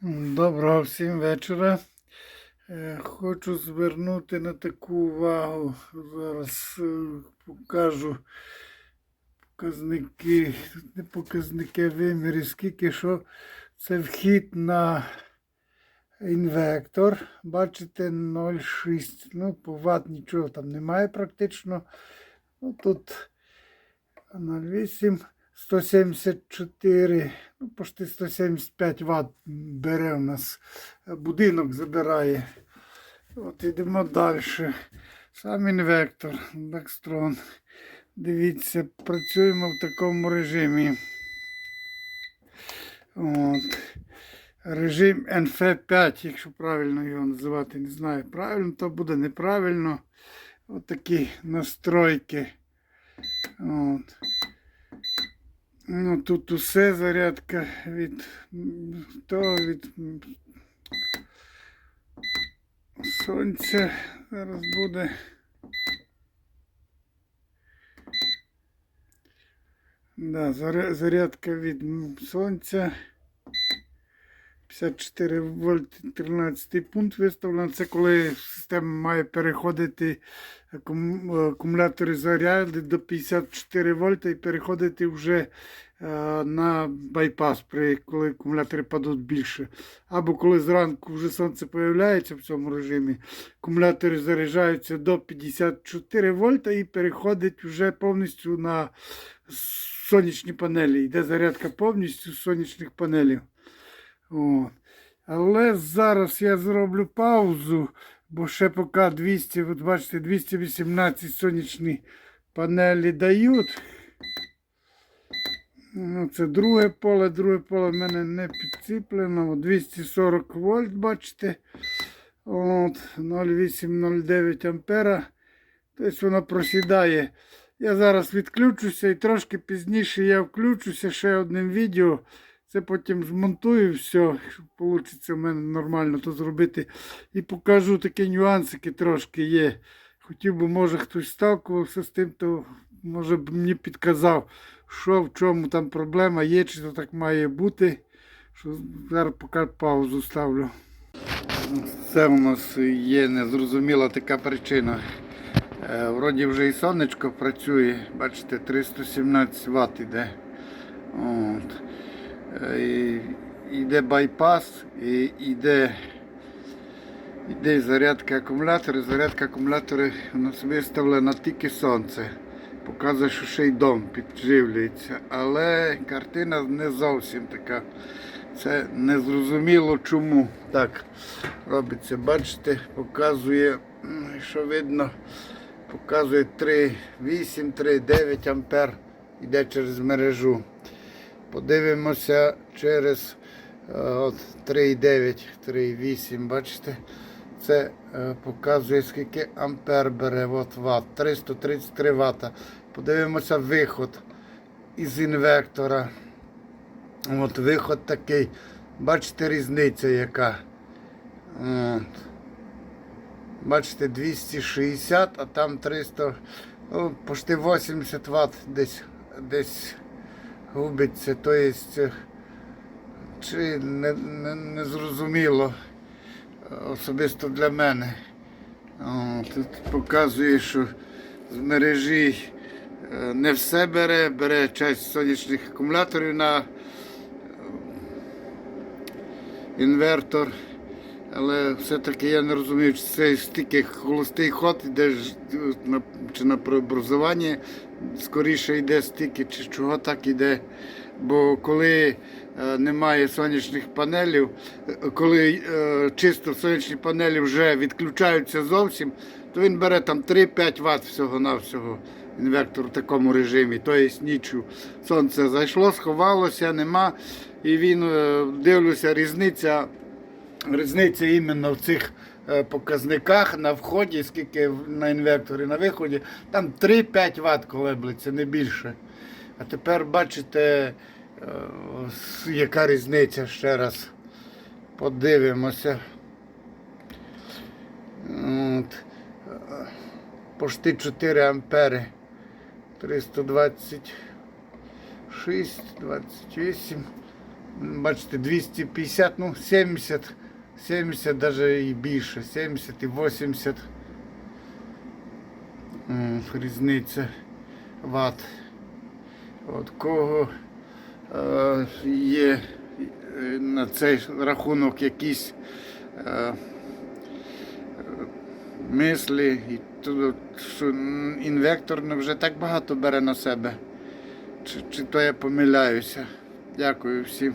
Доброго всім вечора. Е, Хочу звернути на таку увагу. Зараз е, покажу показники, не показники а виміри, скільки що це вхід на інвектор. Bачите 0,6. Ну, по ват нічого там немає практично. Ну, тут 0,8. 174, ну, почти 175 Вт бере у нас е, будинок забирає. От йдемо далі. Сам інвектор, Бекстрон. Дивіться, працюємо в такому режимі. От. Режим NF5, якщо правильно його називати, не знаю. Правильно, то буде неправильно. От настройки. От. Ну, тут усе зарядка від того від сонця зараз буде. Да, заря- зарядка від сонця. 54 вольт 13 пункт виставлено. Це коли система має переходити акумулятори заряди до 54 вольта і переходити вже е, на байпас, коли акумулятори падуть більше. Або коли зранку вже сонце появляється в цьому режимі, акумулятори заряджаються до 54 вольта і переходить вже повністю на сонячні панелі. Йде зарядка повністю з сонячних панелів. О. Але зараз я зроблю паузу, бо ще поки 200, от бачите, 218 сонячні панелі дають. Ну, це друге поле, друге поле в мене не підціплено. 240 вольт, бачите. От, 0,8-0,9 ампера. Тобто воно просідає. Я зараз відключуся і трошки пізніше я включуся ще одним відео. Це потім змонтую все, щоб вийде в мене нормально то зробити. І покажу такі нюансики трошки є. Хотів би, може, хтось сталкувався з тим, то може б мені підказав, що в чому там проблема є, чи то так має бути. Що зараз поки паузу ставлю. Це у нас є незрозуміла така причина. Е, Вроді вже і сонечко працює, бачите, 317 Вт іде. От. Е, і- Йде байпас, і йде, зарядка акумулятора. Зарядка акумулятора у нас виставлена тільки сонце. Показує, що ще й дом підживлюється. Але картина не зовсім така. Це незрозуміло чому так робиться. Бачите, показує, що видно, показує 3,8, 3,9 ампер. Йде через мережу. Подивимося через е, от 3,9, 3,8, бачите? Це е, показує скільки ампер бере от ватт, 333 Вт. Подивимося виход із інвектора. От виход такий. Бачите різниця яка. От. Бачите, 260, а там 300, ну, почти 80 Вт десь, десь губиться. То є, е, чи не, не, не зрозуміло е, особисто для мене. Тут показує, що з мережі е, не все бере, бере часть сонячних акумуляторів на інвертор. Але все-таки я не розумію, чи це стільки холостий ход е, на, чи на преобразування скоріше йде стільки, чи чого так іде. Бо коли е, немає сонячних панелів, е, коли е, чисто сонячні панелі вже відключаються зовсім, то він бере там 3-5 Вт всього-навсього інвектор в такому режимі. Тобто нічу сонце зайшло, сховалося, нема. І він е, дивлюся, різниця. Різниця іменно в цих е, показниках на вході, скільки на інвекторі, на виході, там 3-5 Вт колеблеться, не більше. А тепер бачите, е, яка різниця ще раз. Подивимося. От. Почти 4 ампери. 326, 28. Бачите, 250, ну 70, 70 даже і більше, 70 і 80. Різниця ват. От кого е, є е, на цей рахунок якісь е, мислі, і то, що інвектор ну, вже так багато бере на себе. Чи, чи то я помиляюся. Дякую всім.